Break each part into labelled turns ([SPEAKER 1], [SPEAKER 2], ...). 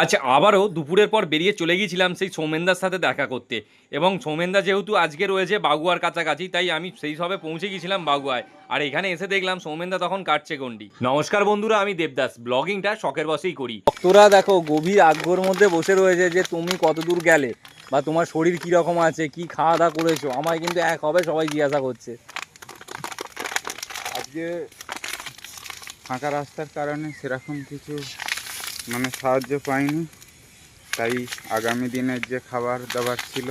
[SPEAKER 1] আজ আবারও দুপুরের পর বেরিয়ে চলে গিয়েছিলাম সেই সৌমেনদার সাথে দেখা করতে। এবং সৌমেনদা যেহেতু আজকে রয়েছে বাগুয়ার কাছাকাছি তাই আমি সেই সবে পৌঁছে গিয়েছিলাম বাগুয়ায়। আর এখানে এসে দেখলাম সৌমেনদা তখন কাটছে গন্ডি। নমস্কার বন্ধুরা আমি দেবদাস। ব্লগিংটা শখের বসেই করি।
[SPEAKER 2] তোরা দেখো গভীর আগ্রহের মধ্যে বসে রয়েছে যে তুমি কত দূর গেলে বা তোমার শরীর কীরকম আছে কি খাওয়া দাওয়া করেছ আমায় কিন্তু এক হবে সবাই জিজ্ঞাসা করছে।
[SPEAKER 3] আজকে ফাঁকা রাস্তার কারণে সেরকম কিছু মানে সাহায্য পাইনি। তাই আগামী দিনের যে খাবার দাবার ছিল,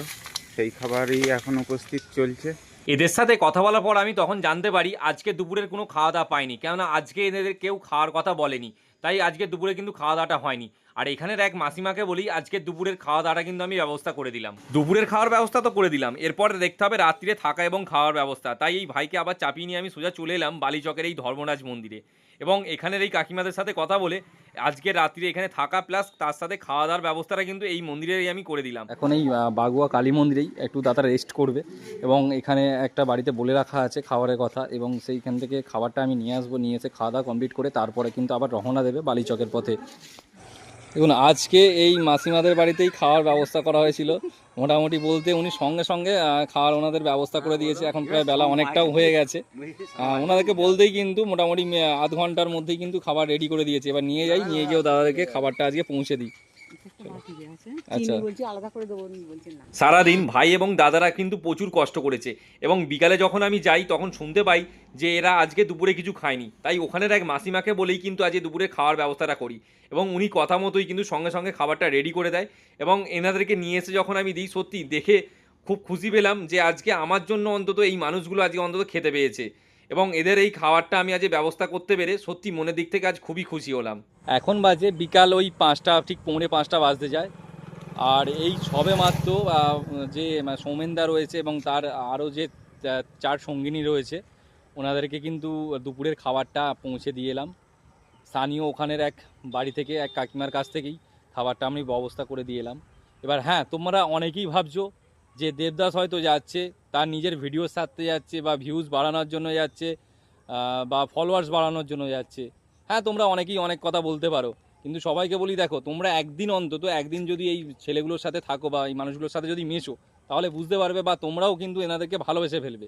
[SPEAKER 3] সেই খাবারই এখন উপস্থিত চলছে।
[SPEAKER 1] এদের সাথে কথা বলার পর আমি তখন জানতে পারি, আজকে দুপুরের কোনো খাওয়া দাওয়া পাইনি। কেননা আজকে এদের কেউ খাওয়ার কথা বলেনি। তাই আজকে দুপুরে কিন্তু খাওয়া দাওয়াটা হয়নি। আর এখানের এক মাসিমাকে বলি, আজকে দুপুরের খাওয়া দাওয়াটা কিন্তু আমি ব্যবস্থা করে দিলাম। দুপুরের খাওয়ার ব্যবস্থা তো করে দিলাম। এরপর দেখতে হবে রাত্রিরে থাকা এবং খাওয়ার ব্যবস্থা। তাই এই ভাইকে আবার চাপিয়ে নিয়ে আমি সোজা চলে এলাম বালিচকের এই ধর্মরাজ মন্দিরে। এবং এখানের এই কাকিমাদের সাথে কথা বলে আজকে রাত্রিরে এখানে থাকা প্লাস তার সাথে খাওয়া দাওয়ার ব্যবস্থাটা কিন্তু এই মন্দিরেই আমি করে দিলাম।
[SPEAKER 2] এখন এই বাগুয়া কালী মন্দিরেই একটু দাদা রেস্ট করবে। এবং এখানে একটা বাড়িতে বলে রাখা আছে খাবারের কথা। এবং সেইখান থেকে খাবারটা আমি নিয়ে আসব, নিয়ে এসে খাওয়া দাওয়া কমপ্লিট করে তারপরে কিন্তু আবার রওনা দেবে বালিচকের পথে। দেখুন, আজকে এই মাসিমাদের বাড়িতেই খাওয়ার ব্যবস্থা করা হয়েছিল। মোটামুটি বলতে উনি সঙ্গে সঙ্গে খাওয়ার ওনাদের ব্যবস্থা করে দিয়েছে। এখন প্রায় বেলা অনেকটাও হয়ে গেছে। ওনাদেরকে বলতেই কিন্তু মোটামুটি আধ ঘণ্টার মধ্যেই কিন্তু খাবার রেডি করে দিয়েছে। এবার নিয়ে যাই, নিয়ে গিয়েও দাদাদেরকে খাবারটা আজকে পৌঁছে দিই। আচ্ছা।
[SPEAKER 1] সারাদিন ভাই এবং দাদারা কিন্তু প্রচুর কষ্ট করেছে এবং বিকালে যখন আমি যাই তখন শুনতে পাই যে এরা আজকে দুপুরে কিছু খায়নি। তাই ওখানের এক মাসিমাকে বলেই কিন্তু আজকে দুপুরে খাওয়ার ব্যবস্থাটা করি এবং উনি কথা মতোই কিন্তু সঙ্গে সঙ্গে খাবারটা রেডি করে দেয় এবং এনাদেরকে নিয়ে এসে যখন আমি দিই সত্যি দেখে খুব খুশি পেলাম যে আজকে আমার জন্য অন্তত এই মানুষগুলো আজকে অন্তত খেতে পেয়েছে। এবং এদের এই খাবারটা আমি আজ ব্যবস্থা করতে পেরে সত্যি মনের দিক থেকে আজ খুবই খুশি হলাম।
[SPEAKER 2] এখন বাজে বিকাল ওই পাঁচটা, ঠিক পৌনে পাঁচটা বাজতে যায়। আর এই সবে মাত্র যে মানে সৌমেনদা রয়েছে এবং তার আরও যে চার সঙ্গিনী রয়েছে, ওনাদেরকে কিন্তু দুপুরের খাবারটা পৌঁছে দিয়ে এলাম। স্থানীয় ওখানের এক বাড়ি থেকে, এক কাকিমার কাছ থেকেই খাবারটা আমি ব্যবস্থা করে দিয়ে এলাম। এবার হ্যাঁ তোমরা অনেকেই ভাবছ যে দেবদাস হয়তো যাচ্ছে তার নিজের ভিডিওর সাথে যাচ্ছে বা ভিউজ বাড়ানোর জন্য যাচ্ছে বা ফলোয়ার্স বাড়ানোর জন্য যাচ্ছে। হ্যাঁ তোমরা অনেকেই অনেক কথা বলতে পারো, কিন্তু সবাইকে বলি দেখো, তোমরা একদিন অন্তত, একদিন যদি এই ছেলেগুলোর সাথে থাকো বা এই মানুষগুলোর সাথে যদি মেশো, তাহলে বুঝতে পারবে বা তোমরাও কিন্তু এনাদেরকে ভালোবেসে ফেলবে।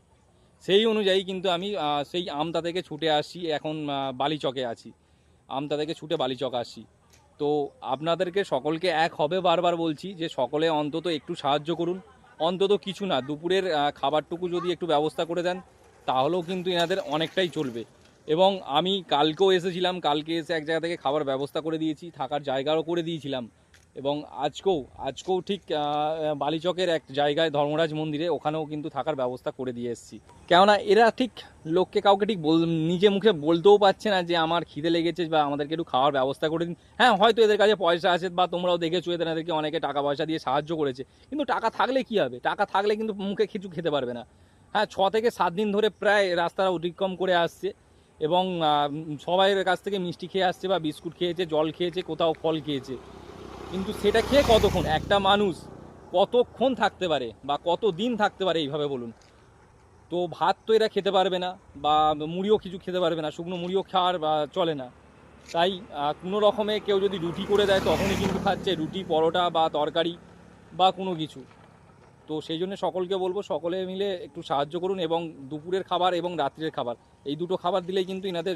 [SPEAKER 2] সেই অনুযায়ী কিন্তু আমি সেই আমতা থেকে ছুটে আসি, এখন বালিচকে আছি। আমতা থেকে ছুটে বালিচক আসি। তো আপনাদেরকে সকলকে এক হবে বারবার বলছি যে সকলে অন্তত একটু সাহায্য করুন। অন্তত কিছু না, দুপুরের খাবারটুকু যদি একটু ব্যবস্থা করে দেন, তাহলেও কিন্তু এনাদের অনেকটাই চলবে। এবং আমি কালকেও এসেছিলাম, কালকে এসে এক জায়গা থেকে খাবার ব্যবস্থা করে দিয়েছি, থাকার জায়গাও করে দিয়েছিলাম। এবং আজকেও আজকেও ঠিক বালিচকের এক জায়গায় ধর্মরাজ মন্দিরে ওখানেও কিন্তু থাকার ব্যবস্থা করে দিয়ে এসেছি। কেননা এরা ঠিক লোককে কাউকে ঠিক বল, নিজে মুখে বলতেও পারছে না যে আমার খিদে লেগেছে বা আমাদেরকে একটু খাওয়ার ব্যবস্থা করে দিন। হ্যাঁ হয়তো এদের কাছে পয়সা আছে বা তোমরাও দেখেছ এদের এদেরকে অনেকে টাকা পয়সা দিয়ে সাহায্য করেছে। কিন্তু টাকা থাকলে কি হবে? টাকা থাকলে কিন্তু মুখে কিছু খেতে পারবে না। হ্যাঁ ছ থেকে সাত দিন ধরে প্রায় রাস্তাটা অতিক্রম করে আসছে এবং সবাইয়ের কাছ থেকে মিষ্টি খেয়ে আসছে বা বিস্কুট খেয়েছে, জল খেয়েছে, কোথাও ফল খেয়েছে। কিন্তু সেটা খেয়ে কতক্ষণ? একটা মানুষ কতক্ষণ থাকতে পারে বা কত দিন থাকতে পারে এইভাবে বলুন? তো ভাত তো এরা খেতে পারবে না বা মুড়িও কিছু খেতে পারবে না, শুকনো মুড়িও খাওয়ার বা চলে না। তাই কোনো রকমে কেউ যদি রুটি করে দেয় তখনই কিন্তু খাচ্ছে রুটি, পরোটা বা তরকারি বা কোনো কিছু। তো সেই জন্য সকলকে বলব, সকলে মিলে একটু সাহায্য করুন এবং দুপুরের খাবার এবং রাত্রের খাবার। এই দুটো খাবার দিলেই কিন্তু এনাদের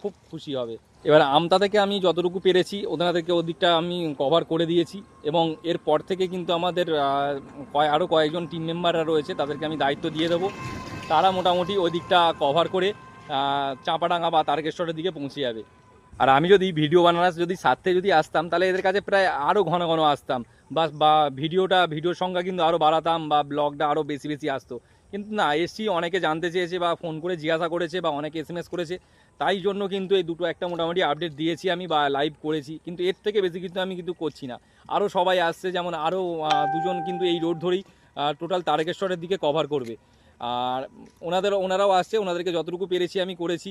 [SPEAKER 2] খুব খুশি হবে। এবার আমতা থেকে আমি যতটুকু পেরেছি, ওনাদেরকে ওদিকটা আমি কভার করে দিয়েছি এবং এরপর থেকে কিন্তু আমাদের কয় আরও কয়েকজন টিম মেম্বাররা রয়েছে, তাদেরকে আমি দায়িত্ব দিয়ে দেবো। তারা মোটামুটি ওই দিকটা কভার করে চাঁপাডাঙ্গা বা তারকেশ্বরের দিকে পৌঁছে যাবে। আর আমি যদি ভিডিও বানানোর যদি সাথে যদি আসতাম, তাহলে এদের কাছে প্রায় আরও ঘন ঘন আসতাম। বা বা ভিডিওটা, ভিডিওর সংখ্যা কিন্তু আরও বাড়াতাম বা ব্লগটা আরও বেশি বেশি আসতো। কিন্তু না, এসছি, অনেকে জানতে চেয়েছে বা ফোন করে জিজ্ঞাসা করেছে বা অনেকে এস করেছে। তাই জন্য কিন্তু এই দুটো একটা মোটামুটি আপডেট দিয়েছি আমি বা লাইভ করেছি। কিন্তু এর থেকে বেশি কিন্তু আমি কিন্তু করছি না। আরও সবাই আসছে, যেমন আরও দুজন কিন্তু এই রোড ধরেই টোটাল তারকেশ্বরের দিকে কভার করবে। আর ওনাদের, ওনারাও আসছে, ওনাদেরকে যতটুকু পেরেছি আমি করেছি।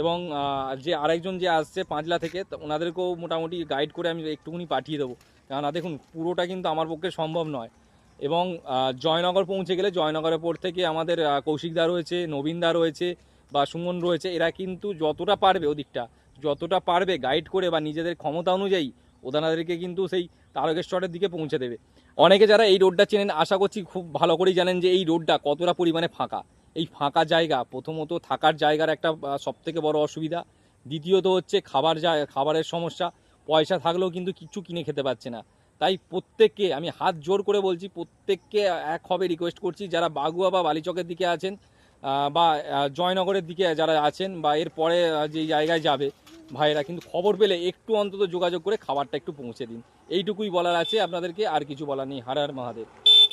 [SPEAKER 2] এবং যে আরেকজন যে আসছে পাঁচলা থেকে ওনাদেরকেও মোটামুটি গাইড করে আমি একটুকুনি পাঠিয়ে দেবো। কেননা দেখুন, পুরোটা কিন্তু আমার পক্ষে সম্ভব নয়। এবং জয়নগর পৌঁছে গেলে, জয়নগরের পর থেকে আমাদের কৌশিকদা রয়েছে নবীনদা রয়েছে বা সুমন রয়েছে, এরা কিন্তু যতটা পারবে ওদিকটা, যতটা পারবে গাইড করে বা নিজেদের ক্ষমতা অনুযায়ী ওনাদেরকে কিন্তু সেই তারকেশ্বরের দিকে পৌঁছে দেবে। অনেকে যারা এই রোডটা চেনেন, আশা করছি খুব ভালো করেই জানেন যে এই রোডটা কতটা পরিমাণে ফাঁকা। এই ফাঁকা জায়গা, প্রথমত থাকার জায়গার একটা সব থেকে বড় অসুবিধা। দ্বিতীয়ত হচ্ছে খাবার যা, খাবারের সমস্যা। পয়সা থাকলেও কিন্তু কিছু কিনে খেতে পারছে না। তাই প্রত্যেককে, আমি হাত জোর করে বলছি, প্রত্যেককে এক হবে রিকোয়েস্ট করছি, যারা বাগুয়া বা বালিচকের দিকে আছেন বা জয়নগরের দিকে যারা আছেন, বা এর পরে যে জায়গায় যাবে, ভাইয়েরা কিন্তু খবর পেলে একটু অন্তত যোগাযোগ করে খাবারটা একটু পৌঁছে দিন। এইটুকুই বলার আছে আপনাদেরকে, আর কিছু বলার নেই। হার হার মহাদেব।